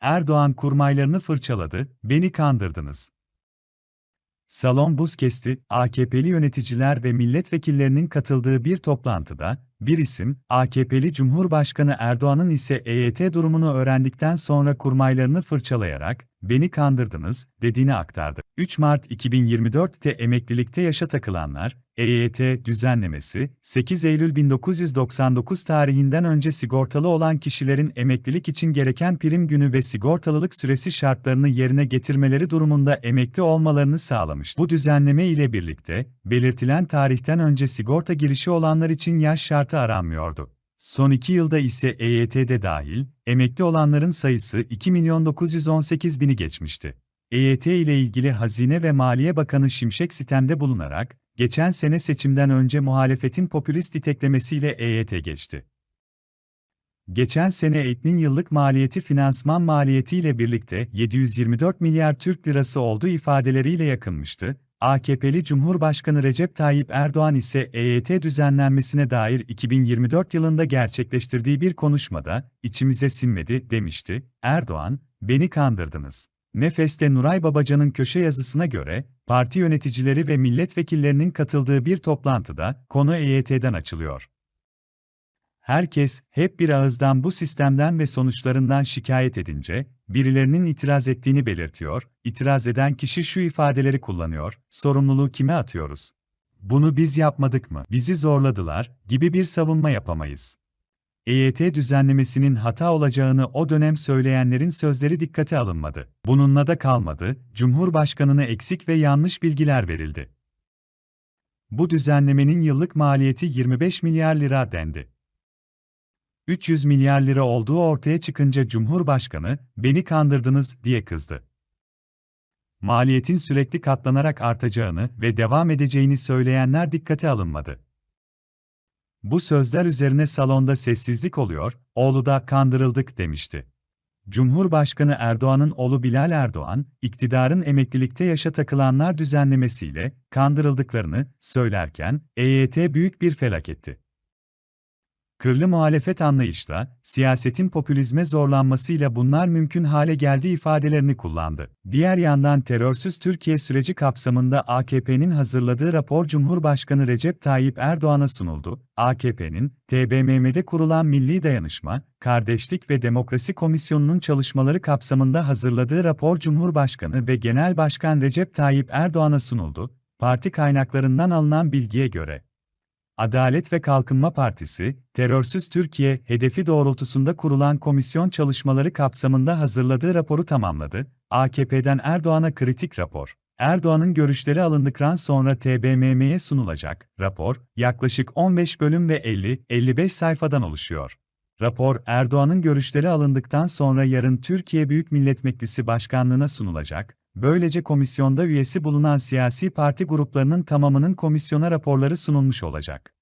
Erdoğan kurmaylarını fırçaladı, beni kandırdınız. Salon buz kesti, AKP'li yöneticiler ve milletvekillerinin katıldığı bir toplantıda, bir isim, AKP'li Cumhurbaşkanı Erdoğan'ın ise EYT durumunu öğrendikten sonra kurmaylarını fırçalayarak, beni kandırdınız, dediğini aktardı. 3 Mart 2024'te emeklilikte yaşa takılanlar, EYT düzenlemesi, 8 Eylül 1999 tarihinden önce sigortalı olan kişilerin emeklilik için gereken prim günü ve sigortalılık süresi şartlarını yerine getirmeleri durumunda emekli olmalarını sağlamış. Bu düzenleme ile birlikte, belirtilen tarihten önce sigorta girişi olanlar için yaş şartı aranmıyordu. Son iki yılda ise EYT'de dahil, emekli olanların sayısı 2 milyon 918 bini geçmişti. EYT ile ilgili Hazine ve Maliye Bakanı Şimşek sistemde bulunarak, geçen sene seçimden önce muhalefetin popülist iteklemesiyle EYT geçti. Geçen sene EYT'nin yıllık maliyeti finansman maliyetiyle birlikte 724 milyar Türk lirası olduğu ifadeleriyle yakınmıştı, AKP'li Cumhurbaşkanı Recep Tayyip Erdoğan ise EYT düzenlenmesine dair 2024 yılında gerçekleştirdiği bir konuşmada, içimize sinmedi, demişti. Erdoğan, beni kandırdınız. Nefes'te Nuray Babacan'ın köşe yazısına göre, parti yöneticileri ve milletvekillerinin katıldığı bir toplantıda, konu EYT'den açılıyor. Herkes, hep bir ağızdan bu sistemden ve sonuçlarından şikayet edince, birilerinin itiraz ettiğini belirtiyor, itiraz eden kişi şu ifadeleri kullanıyor, sorumluluğu kime atıyoruz? Bunu biz yapmadık mı? Bizi zorladılar, gibi bir savunma yapamayız. EYT düzenlemesinin hata olacağını o dönem söyleyenlerin sözleri dikkate alınmadı. Bununla da kalmadı, Cumhurbaşkanına eksik ve yanlış bilgiler verildi. Bu düzenlemenin yıllık maliyeti 25 milyar lira dendi. 300 milyar lira olduğu ortaya çıkınca Cumhurbaşkanı, beni kandırdınız diye kızdı. Maliyetin sürekli katlanarak artacağını ve devam edeceğini söyleyenler dikkate alınmadı. Bu sözler üzerine salonda sessizlik oluyor, oğlu da kandırıldık demişti. Cumhurbaşkanı Erdoğan'ın oğlu Bilal Erdoğan, iktidarın emeklilikte yaşa takılanlar düzenlemesiyle kandırıldıklarını söylerken, EYT büyük bir felaketti. Kırlı muhalefet anlayışla, siyasetin popülizme zorlanmasıyla bunlar mümkün hale geldiği ifadelerini kullandı. Diğer yandan terörsüz Türkiye süreci kapsamında AKP'nin hazırladığı rapor Cumhurbaşkanı Recep Tayyip Erdoğan'a sunuldu. AKP'nin, TBMM'de kurulan Milli Dayanışma, Kardeşlik ve Demokrasi Komisyonu'nun çalışmaları kapsamında hazırladığı rapor Cumhurbaşkanı ve Genel Başkan Recep Tayyip Erdoğan'a sunuldu. Parti kaynaklarından alınan bilgiye göre, Adalet ve Kalkınma Partisi, Terörsüz Türkiye hedefi doğrultusunda kurulan komisyon çalışmaları kapsamında hazırladığı raporu tamamladı. AKP'den Erdoğan'a kritik rapor. Erdoğan'ın görüşleri alındıktan sonra TBMM'ye sunulacak. Rapor, yaklaşık 15 bölüm ve 50-55 sayfadan oluşuyor. Rapor, Erdoğan'ın görüşleri alındıktan sonra yarın Türkiye Büyük Millet Meclisi Başkanlığına sunulacak. Böylece komisyonda üyesi bulunan siyasi parti gruplarının tamamının komisyona raporları sunulmuş olacak.